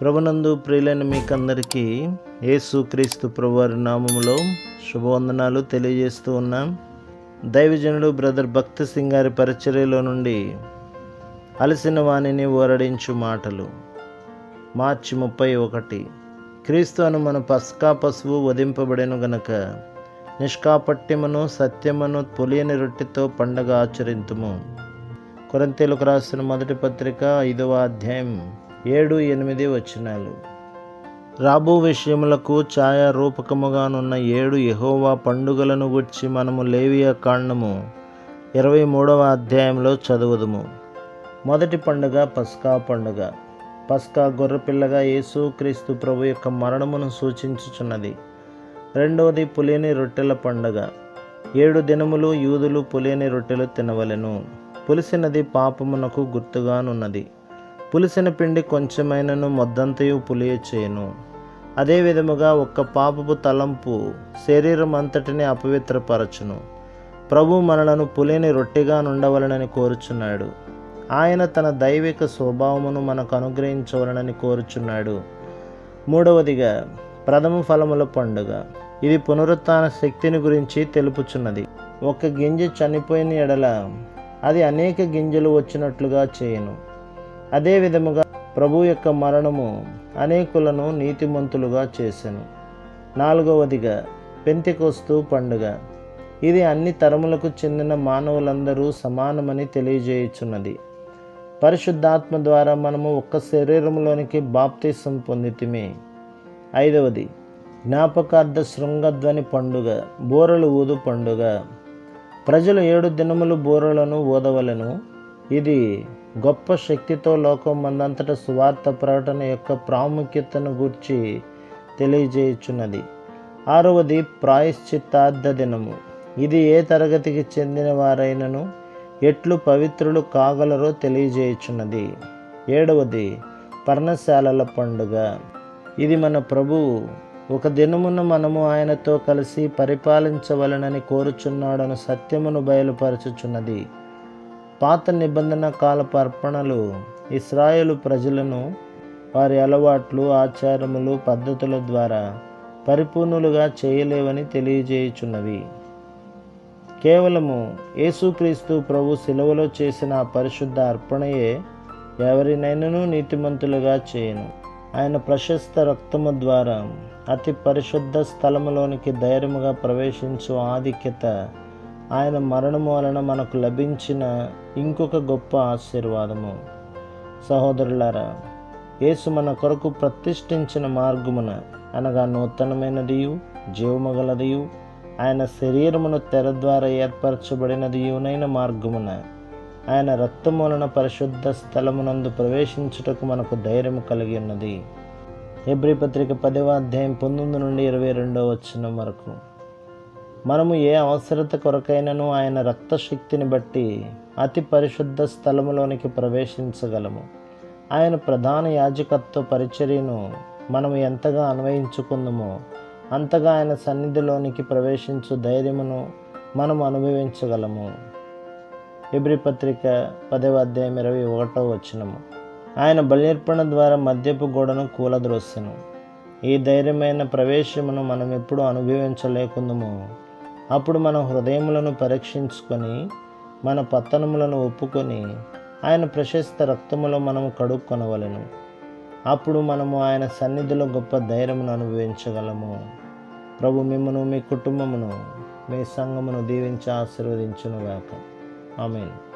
ప్రభునందు ప్రియులైన మీకందరికీ యేసు క్రీస్తు ప్రభువారి నామములో శుభవందనాలు తెలియజేస్తూ ఉన్నాం. దైవజనుడు బ్రదర్ భక్తి సింగ్ గారి పరిచర్యలో నుండి అలసిన వాణిని ఓరడించు మాటలు. మార్చి ముప్పై ఒకటి. క్రీస్తు అను మన పస్కా పశువు వధింపబడెను గనక నిష్కాపట్యమును సత్యమును పొలియని రొట్టెతో పండగ ఆచరింతుము. కొరంతేలకు రాసిన మొదటి పత్రిక ఐదవ అధ్యాయం ఏడు ఎనిమిది వచ్చినాలు. రాబో విషయములకు ఛాయా రూపకముగానున్న ఏడు యహోవా పండుగలను గుర్చి మనము లేవియ కాండము ఇరవై మూడవ అధ్యాయంలో చదువుదుము. మొదటి పండుగ పస్కా పండుగ. పస్కా గొర్రెపిల్లగా యేసు క్రీస్తు ప్రభు యొక్క మరణమును సూచించుచున్నది. రెండవది పులియని రొట్టెల పండుగ. ఏడు దినములు యూదులు పులిని రొట్టెలు తినవలెను. పులిసినది పాపమునకు గుర్తుగానున్నది. పులిసిన పిండి కొంచెమైనను మొద్దంతయు పులియ చేయను అదే విధముగా ఒక్క పాపపు తలంపు శరీరం అంతటిని అపవిత్రపరచును. ప్రభు మనలను పులిని రొట్టెగా నుండవలనని కోరుచున్నాడు. ఆయన తన దైవిక స్వభావమును మనకు అనుగ్రహించవలనని కోరుచున్నాడు. మూడవదిగా ప్రథమ ఫలముల పండుగ. ఇది పునరుత్న శక్తిని గురించి తెలుపుచున్నది. ఒక గింజ చనిపోయిన ఎడల అది అనేక గింజలు వచ్చినట్లుగా చేయను. అదే విధముగా ప్రభు యొక్క మరణము అనేకులను నీతిమంతులుగా చేశాను నాలుగవదిగా పెంతికొస్తు పండుగ. ఇది అన్ని తరములకు చెందిన మానవులందరూ సమానమని తెలియజేయుచున్నది. పరిశుద్ధాత్మ ద్వారా మనము ఒక్క శరీరంలోనికి బాప్తీసం పొందితిమే. ఐదవది జ్ఞాపకార్థ శృంగధ్వని పండుగ బోరలు ఊదు పండుగ. ప్రజలు ఏడు దినములు బోరలను ఊదవలను. ఇది గొప్ప శక్తితో లోకం మందంతట సువార్త ప్రకటన యొక్క ప్రాముఖ్యతను గూర్చి తెలియజేయుచున్నది. ఆరవది ప్రాయశ్చిత్తార్థ దినము. ఇది ఏ తరగతికి చెందిన వారైనను ఎట్లు పవిత్రులు కాగలరో తెలియజేయుచున్నది. ఏడవది పర్ణశాలల పండుగ. ఇది మన ప్రభువు ఒక దినమున మనము ఆయనతో కలిసి పరిపాలించవలనని కోరుచున్నాడను సత్యమును బయలుపరచుచున్నది. పాత నిబంధన కాలపు అర్పణలు ఇస్రాయేలు ప్రజలను వారి అలవాట్లు ఆచారములు పద్ధతుల ద్వారా పరిపూర్ణులుగా చేయలేవని తెలియజేయుచున్నవి. కేవలము యేసుక్రీస్తు ప్రభు శిలువలో చేసిన పరిశుద్ధ అర్పణయే ఎవరినైనాను నీతిమంతులుగా చేయను. ఆయన ప్రశస్త రక్తము ద్వారా అతి పరిశుద్ధ స్థలములోనికి ధైర్యముగా ప్రవేశించు ఆధిక్యత ఆయన మరణము వలన మనకు లభించిన ఇంకొక గొప్ప ఆశీర్వాదము. సహోదరులారా యేసు మన కొరకు ప్రతిష్ఠించిన మార్గమున అనగా నూతనమైనదియు జీవమగలదియు ఆయన శరీరమును తెర ద్వారా ఏర్పరచబడినదియునైన మార్గమున ఆయన రక్తమూలన పరిశుద్ధ స్థలమునందు ప్రవేశించుటకు మనకు ధైర్యం కలిగి ఉన్నది. ఎబ్రి పత్రిక పదవ అధ్యాయం పంతొమ్మిది నుండి ఇరవై రెండవ వచ్చిన వరకు. మనము ఏ అవసరత కొరకైనను ఆయన రక్త శక్తిని బట్టి అతి పరిశుద్ధ స్థలములోనికి ప్రవేశించగలము. ఆయన ప్రధాన యాజకత్వ పరిచర్యను మనము ఎంతగా అన్వయించుకుందమో అంతగా ఆయన సన్నిధిలోనికి ప్రవేశించు ధైర్యమును మనం అనుభవించగలము. పత్రిక పదవ అధ్యాయం ఇరవై ఒకటో వచ్చినము ఆయన బలిర్పణ ద్వారా మద్యపు గోడను కూలద్రోసెను. ఈ ధైర్యమైన ప్రవేశమును మనం ఎప్పుడు అనుభవించలేకుందము అప్పుడు మన హృదయములను పరీక్షించుకొని మన పతనములను ఒప్పుకొని ఆయన ప్రశస్త రక్తములో మనము కడుక్కొనవలను. అప్పుడు మనము ఆయన సన్నిధిలో గొప్ప ధైర్యమును అనుభవించగలము. ప్రభు మిమ్మను మీ కుటుంబమును మీ సంఘమును దీవించి ఆశీర్వదించునుగాక. ఆమెను.